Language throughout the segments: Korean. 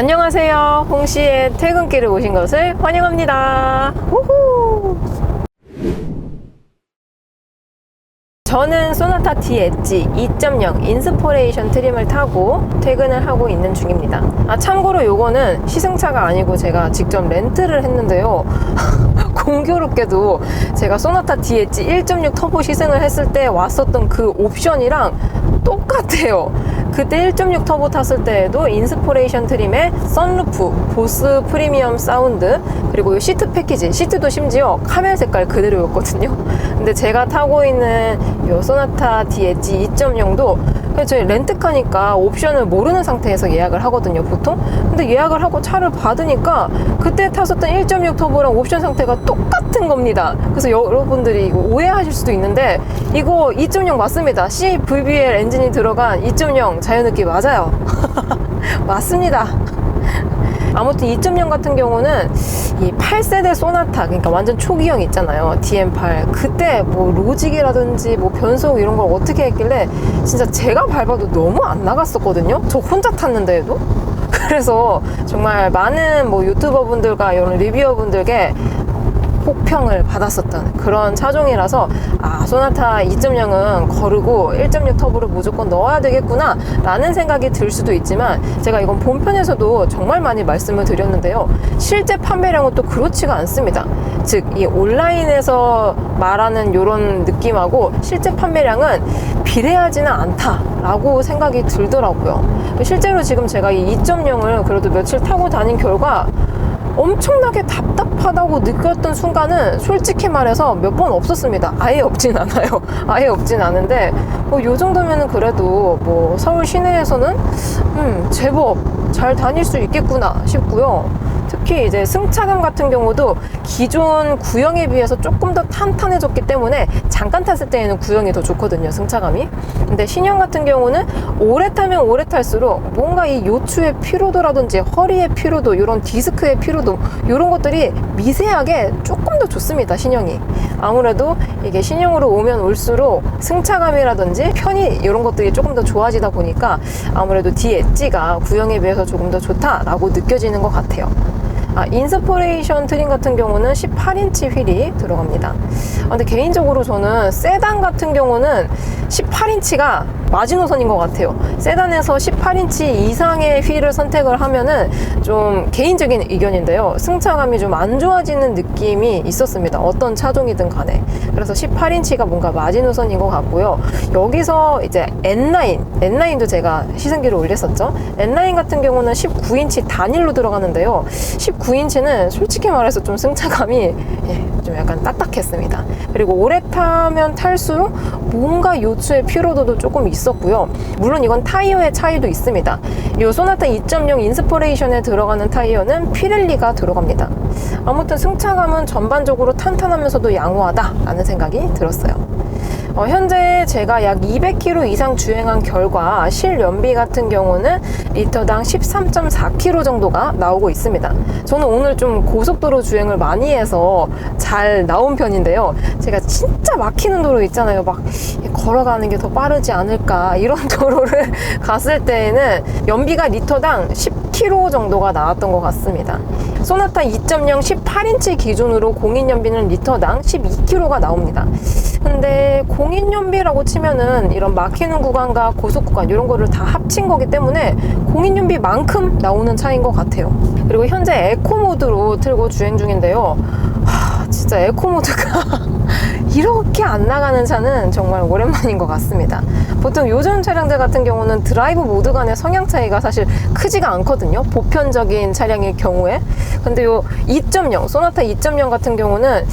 안녕하세요. 홍씨의 퇴근길을 오신 것을 환영합니다. 우후! 저는 소나타 D 엣지 2.0 인스포레이션 트림을 타고 퇴근을 하고 있는 중입니다. 아, 참고로 요거는 시승차가 아니고 제가 직접 렌트를 했는데요. 공교롭게도 제가 소나타 D 엣지 1.6 터보 시승을 했을 때 왔었던 그 옵션이랑 똑같아요. 그때 1.6 터보 탔을 때에도 인스포레이션 트림에 선루프, 보스 프리미엄 사운드, 그리고 이 시트 패키지, 시트도 심지어 카멜 색깔 그대로였거든요. 근데 제가 타고 있는 요 소나타 D 엣지 2.0도 그냥 저희 렌트카니까 옵션을 모르는 상태에서 예약을 하거든요, 보통. 근데 예약을 하고 차를 받으니까 그때 탔었던 1.6 터보랑 옵션 상태가 똑같은 겁니다. 그래서 여러분들이 오해하실 수도 있는데 이거 2.0 맞습니다. CVBL 엔진이 들어간 2.0 자연흡기 맞아요. 맞습니다. 아무튼 2.0 같은 경우는 이 8세대 소나타 그러니까 완전 초기형 있잖아요. DM8 그때 뭐 로직이라든지 뭐 변속 이런 걸 어떻게 했길래 진짜 제가 밟아도 너무 안 나갔었거든요? 저 혼자 탔는데도? 그래서 정말 많은 뭐 유튜버 분들과 이런 리뷰어 분들께 혹평을 받았었던 그런 차종이라서 아 소나타 2.0은 거르고 1.6 터보를 무조건 넣어야 되겠구나 라는 생각이 들 수도 있지만 제가 이건 본편에서도 정말 많이 말씀을 드렸는데요. 실제 판매량은 또 그렇지가 않습니다. 즉 이 온라인에서 말하는 이런 느낌하고 실제 판매량은 비례하지는 않다라고 생각이 들더라고요. 실제로 지금 제가 이 2.0을 그래도 며칠 타고 다닌 결과 엄청나게 답답하다고 느꼈던 순간은 솔직히 말해서 몇 번 없었습니다. 아예 없진 않아요. 아예 없진 않은데 뭐요 정도면은 그래도 뭐 서울 시내에서는 음 제법 잘 다닐 수 있겠구나 싶고요. 특히 이제 승차감 같은 경우도 기존 구형에 비해서 조금 더 탄탄해졌기 때문에 잠깐 탔을 때에는 구형이 더 좋거든요 승차감이 근데 신형 같은 경우는 오래 타면 오래 탈수록 뭔가 이 요추의 피로도라든지 허리의 피로도 이런 디스크의 피로도 이런 것들이 미세하게 조금 더 좋습니다 신형이 아무래도 이게 신형으로 오면 올수록 승차감이라든지 편의 이런 것들이 조금 더 좋아지다 보니까 아무래도 D 엣지가 구형에 비해서 조금 더 좋다라고 느껴지는 것 같아요 아, 인스포레이션 트림 같은 경우는 18인치 휠이 들어갑니다. 아, 근데 개인적으로 저는 세단 같은 경우는 18인치가 마지노선인 것 같아요. 세단에서 18인치 이상의 휠을 선택을 하면은 좀 개인적인 의견인데요. 승차감이 좀 안 좋아지는 느낌이 있었습니다. 어떤 차종이든 간에. 그래서 18인치가 뭔가 마지노선인 것 같고요. 여기서 이제 N9, N9도 제가 시승기를 올렸었죠. N9 같은 경우는 19인치 단일로 들어가는데요. 19인치는 솔직히 말해서 좀 승차감이 예, 좀 약간 딱딱했습니다. 그리고 오래 타면 탈수록 뭔가 요추의 피로도도 조금 있었고요. 물론 이건 타이어의 차이도 있습니다. 이 소나타 2.0 인스포레이션에 들어가는 타이어는 피렐리가 들어갑니다. 아무튼 승차감은 전반적으로 탄탄하면서도 양호하다라는 생각이 들었어요. 어, 현재 제가 약 200km 이상 주행한 결과 실연비 같은 경우는 리터당 13.4km 정도가 나오고 있습니다. 저는 오늘 좀 고속도로 주행을 많이 해서 잘 나온 편인데요. 제가 진짜 막히는 도로 있잖아요. 막 걸어가는 게 더 빠르지 않을까 이런 도로를 갔을 때에는 연비가 리터당 10km 정도가 나왔던 것 같습니다. 소나타 2.0 18인치 기준으로 공인 연비는 리터당 12km가 나옵니다. 근데 공인연비라고 치면은 이런 막히는 구간과 고속 구간 이런 거를 다 합친 거기 때문에 공인연비만큼 나오는 차인 것 같아요. 그리고 현재 에코 모드로 틀고 주행 중인데요. 하, 진짜 에코 모드가 이렇게 안 나가는 차는 정말 오랜만인 것 같습니다. 보통 요즘 차량들 같은 경우는 드라이브 모드 간의 성향 차이가 사실 크지가 않거든요. 보편적인 차량일 경우에. 근데 요 2.0, 소나타 2.0 같은 경우는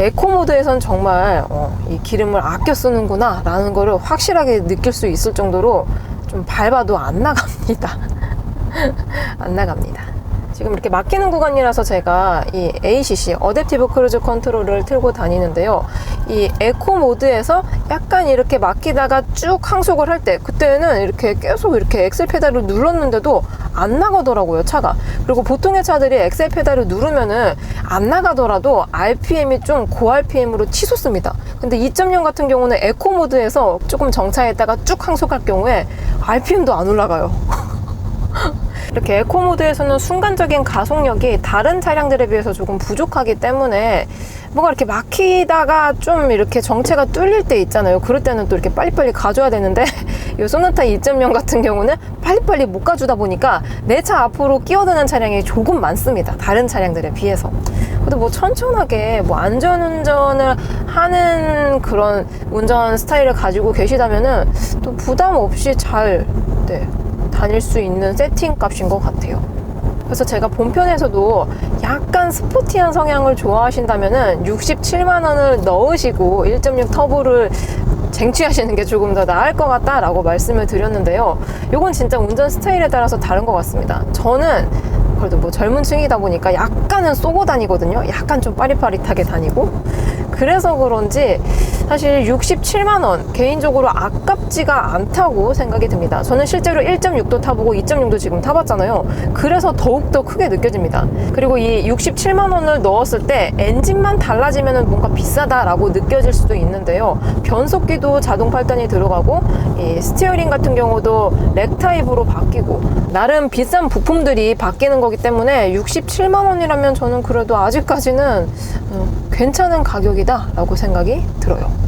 에코 모드에선 정말 어, 이 기름을 아껴 쓰는구나 라는 거를 확실하게 느낄 수 있을 정도로 좀 밟아도 안 나갑니다. 안 나갑니다. 지금 이렇게 막히는 구간이라서 제가 이 ACC 어댑티브 크루즈 컨트롤을 틀고 다니는데요. 이 에코 모드에서 약간 이렇게 막히다가 쭉 항속을 할 때 그때는 이렇게 계속 이렇게 엑셀 페달을 눌렀는데도 안 나가더라고요 차가. 그리고 보통의 차들이 엑셀 페달을 누르면은 안 나가더라도 RPM이 좀 고 RPM으로 치솟습니다. 근데 2.0 같은 경우는 에코 모드에서 조금 정차했다가 쭉 항속할 경우에 RPM도 안 올라가요. 이렇게 에코 모드에서는 순간적인 가속력이 다른 차량들에 비해서 조금 부족하기 때문에 뭔가 이렇게 막히다가 좀 이렇게 정체가 뚫릴 때 있잖아요. 그럴 때는 또 이렇게 빨리빨리 가줘야 되는데 이 소나타 2.0 같은 경우는 빨리빨리 못 가주다 보니까 내 차 앞으로 끼어드는 차량이 조금 많습니다. 다른 차량들에 비해서. 근데 뭐 천천하게 뭐 안전운전을 하는 그런 운전 스타일을 가지고 계시다면은 또 부담 없이 잘 네, 다닐 수 있는 세팅 값인 것 같아요. 그래서 제가 본편에서도 약간 스포티한 성향을 좋아하신다면은 67만 원을 넣으시고 1.6 터보를 쟁취하시는 게 조금 더 나을 것 같다라고 말씀을 드렸는데요. 이건 진짜 운전 스타일에 따라서 다른 것 같습니다. 저는 그래도 뭐 젊은 층이다 보니까 약간은 쏘고 다니거든요. 약간 좀 빠릿빠릿하게 다니고. 그래서 그런지 사실 67만 원 개인적으로 아깝지가 않다고 생각이 듭니다. 저는 실제로 1.6도 타보고 2.6도 지금 타봤잖아요. 그래서 더욱더 크게 느껴집니다. 그리고 이 67만 원을 넣었을 때 엔진만 달라지면 뭔가 비싸다라고 느껴질 수도 있는데요. 변속기도 자동 팔단이 들어가고 이 스티어링 같은 경우도 렉 타입으로 바뀌고 나름 비싼 부품들이 바뀌는 거기 때문에 67만 원이라면 저는 그래도 아직까지는 어, 괜찮은 가격이다라고 생각이 들어요.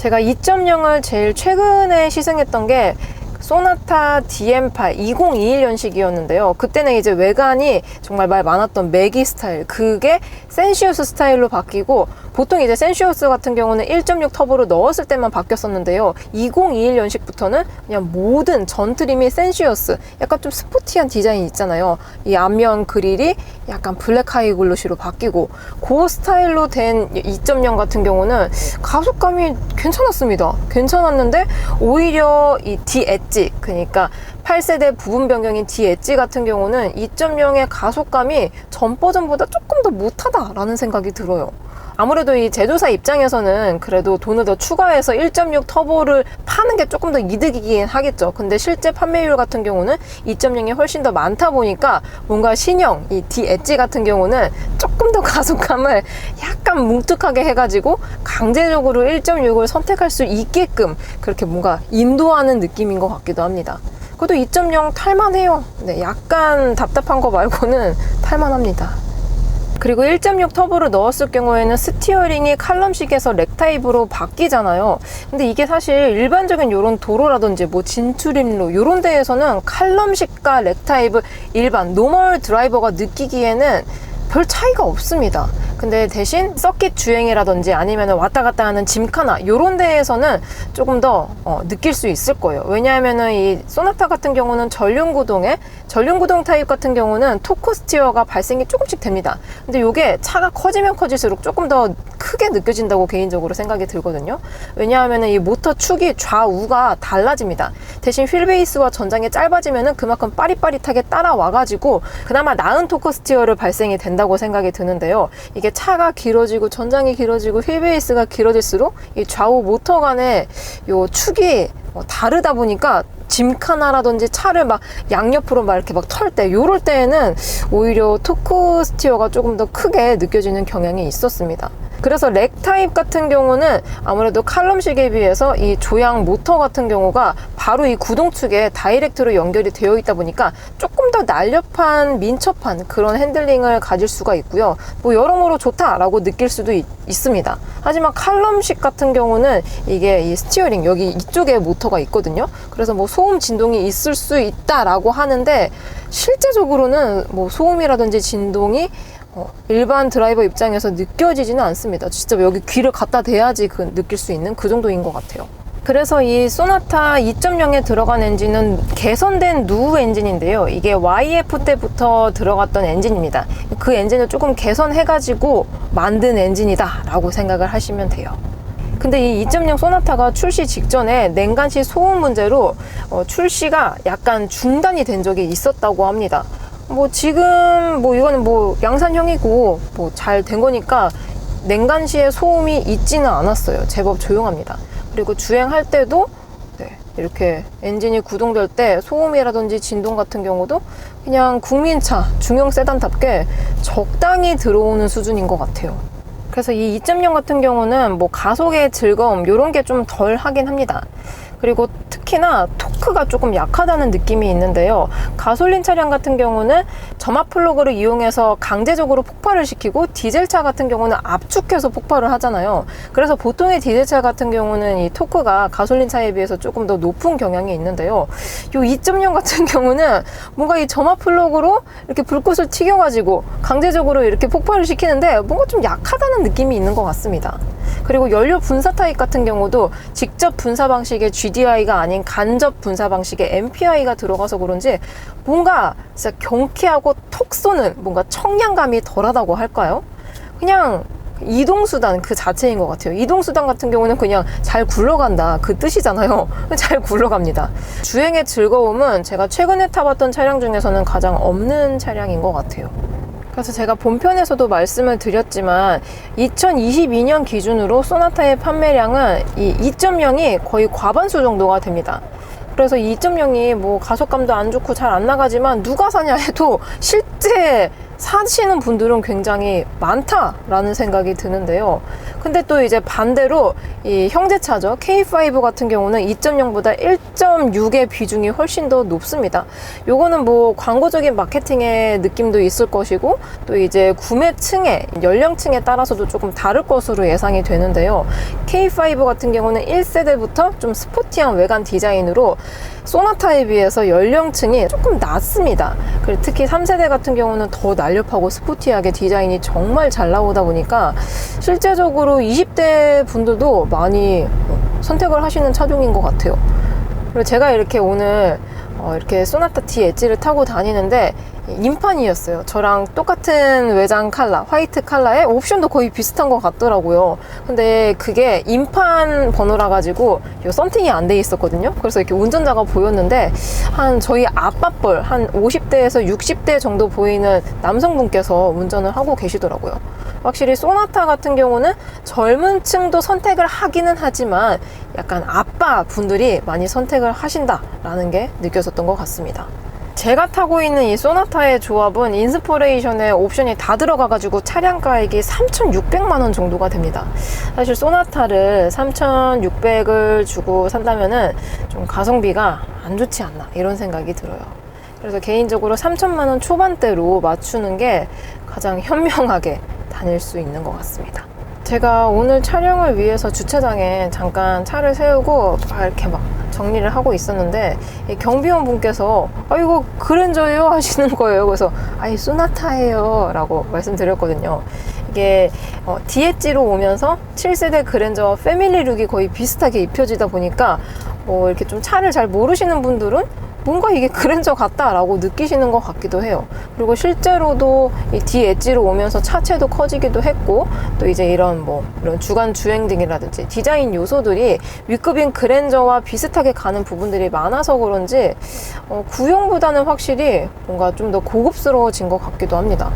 제가 2.0을 제일 최근에 시승했던 게 소나타 DM8 2021년식이었는데요. 그때는 이제 외관이 정말 말 많았던 매기 스타일, 그게 센시우스 스타일로 바뀌고 보통 이제 센시우스 같은 경우는 1.6 터보로 넣었을 때만 바뀌었었는데요. 2021년식부터는 그냥 모든 전 트림이 센시우스, 약간 좀 스포티한 디자인 있잖아요. 이 앞면 그릴이 약간 블랙 하이 글로시로 바뀌고 그 스타일로 된 2.0 같은 경우는 가속감이 괜찮았습니다. 괜찮았는데 오히려 이 D 엣지 그러니까 8세대 부분 변경인 D 엣지 같은 경우는 2.0의 가속감이 전 버전보다 조금 더 못하다라는 생각이 들어요. 아무래도 이 제조사 입장에서는 그래도 돈을 더 추가해서 1.6 터보를 파는 게 조금 더 이득이긴 하겠죠. 근데 실제 판매율 같은 경우는 2.0이 훨씬 더 많다 보니까 뭔가 신형 이 D 엣지 같은 경우는 조금 더 가속감을 약간 뭉툭하게 해가지고 강제적으로 1.6을 선택할 수 있게끔 그렇게 뭔가 인도하는 느낌인 것 같기도 합니다. 그래도 2.0 탈만해요. 네, 약간 답답한 거 말고는 탈만합니다. 그리고 1.6 터보를 넣었을 경우에는 스티어링이 칼럼식에서 렉 타입으로 바뀌잖아요. 근데 이게 사실 일반적인 이런 도로라든지 뭐 진출입로 이런 데에서는 칼럼식과 렉 타입을 일반 노멀 드라이버가 느끼기에는 별 차이가 없습니다. 근데 대신 서킷 주행이라든지 아니면 왔다 갔다 하는 짐카나 이런 데에서는 조금 더 어, 느낄 수 있을 거예요. 왜냐하면은 이 소나타 같은 경우는 전륜 구동에 전륜 구동 타입 같은 경우는 토크 스티어가 발생이 조금씩 됩니다. 근데 이게 차가 커지면 커질수록 조금 더 크게 느껴진다고 개인적으로 생각이 들거든요. 왜냐하면은 이 모터 축이 좌우가 달라집니다. 대신 휠 베이스와 전장이 짧아지면은 그만큼 빠릿빠릿하게 따라와 가지고 그나마 나은 토크 스티어를 발생이 된다고 생각이 드는데요. 이게 차가 길어지고 전장이 길어지고 휠 베이스가 길어질수록 이 좌우 모터 간의 요 축이 어, 다르다 보니까 짐카나라든지 차를 막 양옆으로 막 이렇게 막 털 때 요럴 때에는 오히려 토크 스티어가 조금 더 크게 느껴지는 경향이 있었습니다. 그래서 렉 타입 같은 경우는 아무래도 칼럼식에 비해서 이 조향 모터 같은 경우가 바로 이 구동축에 다이렉트로 연결이 되어 있다 보니까 조금 더 날렵한 민첩한 그런 핸들링을 가질 수가 있고요. 뭐 여러모로 좋다라고 느낄 수도 있, 있습니다. 하지만 칼럼식 같은 경우는 이게 이 스티어링 여기 이쪽에 모터가 있거든요. 그래서 뭐 소음 진동이 있을 수 있다라고 하는데 실제적으로는 뭐 소음이라든지 진동이 어, 일반 드라이버 입장에서 느껴지지는 않습니다. 진짜 여기 귀를 갖다 대야지 그 느낄 수 있는 그 정도인 것 같아요. 그래서 이 소나타 2.0에 들어간 엔진은 개선된 누 엔진인데요. 이게 YF 때부터 들어갔던 엔진입니다. 그 엔진을 조금 개선해가지고 만든 엔진이다라고 생각을 하시면 돼요. 근데 이 2.0 소나타가 출시 직전에 냉간시 소음 문제로 어, 출시가 약간 중단이 된 적이 있었다고 합니다. 뭐 지금 뭐 이거는 뭐 양산형이고 뭐 잘 된 거니까 냉간 시에 소음이 있지는 않았어요. 제법 조용합니다. 그리고 주행할 때도 네, 이렇게 엔진이 구동될 때 소음이라든지 진동 같은 경우도 그냥 국민차 중형 세단답게 적당히 들어오는 수준인 것 같아요. 그래서 이 2.0 같은 경우는 뭐 가속의 즐거움 이런 게 좀 덜 하긴 합니다. 그리고 특히 특 토크가 조금 약하다는 느낌이 있는데요. 가솔린 차량 같은 경우는 점압 플러그를 이용해서 강제적으로 폭발을 시키고 디젤차 같은 경우는 압축해서 폭발을 하잖아요. 그래서 보통의 디젤차 같은 경우는 이 토크가 가솔린 차에 비해서 조금 더 높은 경향이 있는데요. 이 2.0 같은 경우는 뭔가 이 점압 플러그로 이렇게 불꽃을 튀겨가지고 강제적으로 이렇게 폭발을 시키는데 뭔가 좀 약하다는 느낌이 있는 것 같습니다. 그리고 연료 분사 타입 같은 경우도 직접 분사 방식의 GDI가 아닌 간접 분사 방식의 MPI가 들어가서 그런지 뭔가 진짜 경쾌하고 톡 쏘는 뭔가 청량감이 덜하다고 할까요? 그냥 이동수단 그 자체인 것 같아요. 이동수단 같은 경우는 그냥 잘 굴러간다. 그 뜻이잖아요. 잘 굴러갑니다. 주행의 즐거움은 제가 최근에 타봤던 차량 중에서는 가장 없는 차량인 것 같아요. 그래서 제가 본편에서도 말씀을 드렸지만 2022년 기준으로 소나타의 판매량은 이 2.0이 거의 과반수 정도가 됩니다. 그래서 2.0이 뭐 가속감도 안 좋고 잘 안 나가지만 누가 사냐 해도 실제 사시는 분들은 굉장히 많다라는 생각이 드는데요. 근데 또 이제 반대로 이 형제차죠. K5 같은 경우는 2.0보다 1.6의 비중이 훨씬 더 높습니다. 요거는 뭐 광고적인 마케팅의 느낌도 있을 것이고 또 이제 구매층의 연령층에 따라서도 조금 다를 것으로 예상이 되는데요. K5 같은 경우는 1세대부터 좀 스포티한 외관 디자인으로 소나타에 비해서 연령층이 조금 낮습니다. 그리고 특히 3세대 같은 경우는 더 날렵하고 스포티하게 디자인이 정말 잘 나오다 보니까 실제적으로 20대 분들도 많이 선택을 하시는 차종인 것 같아요. 그리고 제가 이렇게 오늘 어, 이렇게 소나타 T 엣지를 타고 다니는데 인판이었어요. 저랑 똑같은 외장 칼라, 화이트 칼라에 옵션도 거의 비슷한 것 같더라고요. 근데 그게 인판 번호라 가지고 요 썬팅이 안 돼 있었거든요. 그래서 이렇게 운전자가 보였는데 한 저희 아빠뻘 한 50대에서 60대 정도 보이는 남성분께서 운전을 하고 계시더라고요. 확실히 소나타 같은 경우는 젊은 층도 선택을 하기는 하지만 약간 아빠 분들이 많이 선택을 하신다라는 게 느껴졌던 것 같습니다. 제가 타고 있는 이 소나타의 조합은 인스포레이션에 옵션이 다 들어가가지고 차량 가액이 3,600만 원 정도가 됩니다. 사실 소나타를 3,600을 주고 산다면은 좀 가성비가 안 좋지 않나 이런 생각이 들어요. 그래서 개인적으로 3천만 원 초반대로 맞추는 게 가장 현명하게 다닐 수 있는 것 같습니다. 제가 오늘 촬영을 위해서 주차장에 잠깐 차를 세우고 막 이렇게 막 정리를 하고 있었는데 이 경비원 분께서 아 이거 그랜저예요 하시는 거예요. 그래서 아이 소나타예요 라고 말씀드렸거든요. 이게 어, 디엣지로 오면서 7세대 그랜저와 패밀리 룩이 거의 비슷하게 입혀지다 보니까 어, 이렇게 좀 차를 잘 모르시는 분들은 뭔가 이게 그랜저 같다라고 느끼시는 것 같기도 해요. 그리고 실제로도 이 D 엣지로 오면서 차체도 커지기도 했고 또 이제 이런 뭐 이런 주간 주행 등이라든지 디자인 요소들이 위급인 그랜저와 비슷하게 가는 부분들이 많아서 그런지 어, 구형보다는 확실히 뭔가 좀 더 고급스러워진 것 같기도 합니다.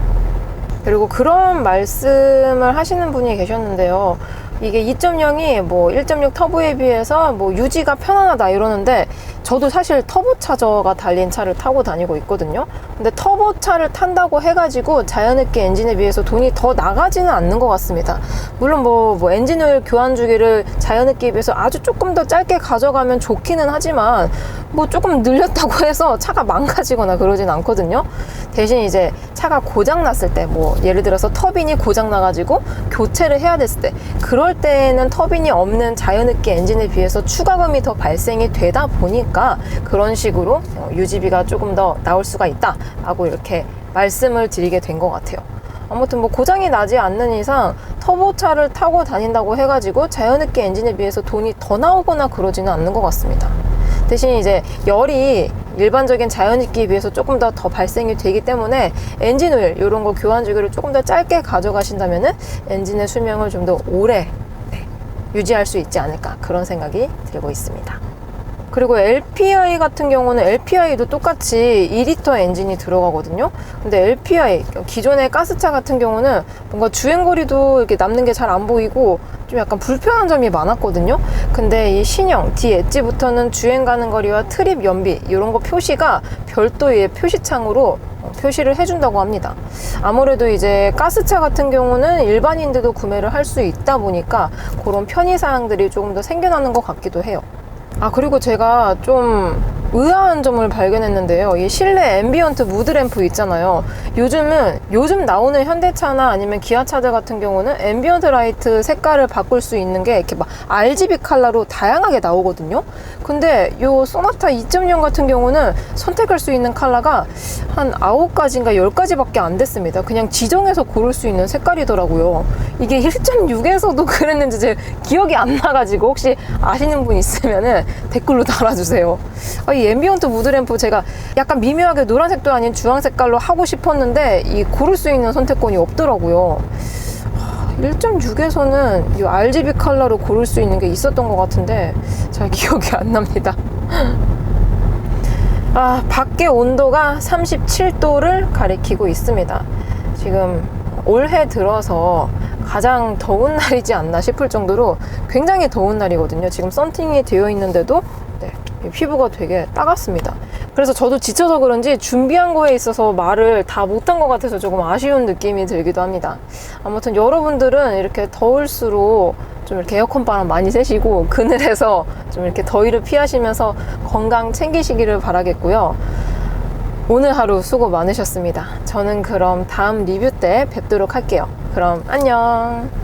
그리고 그런 말씀을 하시는 분이 계셨는데요. 이게 2.0이 뭐 1.6 터보에 비해서 뭐 유지가 편안하다 이러는데 저도 사실 터보 차저가 달린 차를 타고 다니고 있거든요. 근데 터보 차를 탄다고 해가지고 자연흡기 엔진에 비해서 돈이 더 나가지는 않는 것 같습니다. 물론 뭐, 뭐 엔진오일 교환 주기를 자연흡기에 비해서 아주 조금 더 짧게 가져가면 좋기는 하지만 뭐 조금 늘렸다고 해서 차가 망가지거나 그러진 않거든요. 대신 이제 차가 고장 났을 때 뭐 예를 들어서 터빈이 고장 나가지고 교체를 해야 됐을 때 그럴 때는 터빈이 없는 자연흡기 엔진에 비해서 추가금이 더 발생이 되다 보니까 그런 식으로 어, 유지비가 조금 더 나올 수가 있다라고 이렇게 말씀을 드리게 된 것 같아요. 아무튼 뭐 고장이 나지 않는 이상 터보차를 타고 다닌다고 해가지고 자연흡기 엔진에 비해서 돈이 더 나오거나 그러지는 않는 것 같습니다. 대신 이제 열이 일반적인 자연흡기에 비해서 조금 더 더 발생이 되기 때문에 엔진 오일 이런 거 교환 주기를 조금 더 짧게 가져가신다면은 엔진의 수명을 좀 더 오래 네, 유지할 수 있지 않을까 그런 생각이 들고 있습니다. 그리고 LPI 같은 경우는 LPI도 똑같이 2리터 엔진이 들어가거든요. 근데 LPI 기존의 가스차 같은 경우는 뭔가 주행거리도 이렇게 남는 게 잘 안 보이고 좀 약간 불편한 점이 많았거든요. 근데 이 신형 D 엣지부터는 주행 가는 거리와 트립 연비 이런 거 표시가 별도의 표시창으로 어, 표시를 해준다고 합니다. 아무래도 이제 가스차 같은 경우는 일반인들도 구매를 할 수 있다 보니까 그런 편의 사항들이 조금 더 생겨나는 것 같기도 해요. 아 그리고 제가 좀 의아한 점을 발견했는데요. 이 실내 앰비언트 무드램프 있잖아요. 요즘은 요즘 나오는 현대차나 아니면 기아차들 같은 경우는 앰비언트 라이트 색깔을 바꿀 수 있는 게 이렇게 막 RGB 컬러로 다양하게 나오거든요. 근데 요 소나타 2.0 같은 경우는 선택할 수 있는 컬러가 한 9가지인가 10가지밖에 안 됐습니다. 그냥 지정해서 고를 수 있는 색깔이더라고요. 이게 1.6에서도 그랬는지 제 기억이 안 나가지고 혹시 아시는 분 있으면은 댓글로 달아주세요. 아, 이 앰비언트 무드램프 제가 약간 미묘하게 노란색도 아닌 주황 색깔로 하고 싶었는데 이 고를 수 있는 선택권이 없더라고요. 1.6에서는 이 RGB 컬러로 고를 수 있는 게 있었던 것 같은데 잘 기억이 안 납니다. 아, 밖의 온도가 37도를 가리키고 있습니다. 지금 올해 들어서 가장 더운 날이지 않나 싶을 정도로 굉장히 더운 날이거든요. 지금 썬팅이 되어 있는데도 네, 이 피부가 되게 따갑습니다. 그래서 저도 지쳐서 그런지 준비한 거에 있어서 말을 다 못한 것 같아서 조금 아쉬운 느낌이 들기도 합니다. 아무튼 여러분들은 이렇게 더울수록 좀 이렇게 에어컨 바람 많이 쐬시고 그늘에서 좀 이렇게 더위를 피하시면서 건강 챙기시기를 바라겠고요. 오늘 하루 수고 많으셨습니다. 저는 그럼 다음 리뷰 때 뵙도록 할게요. 그럼 안녕.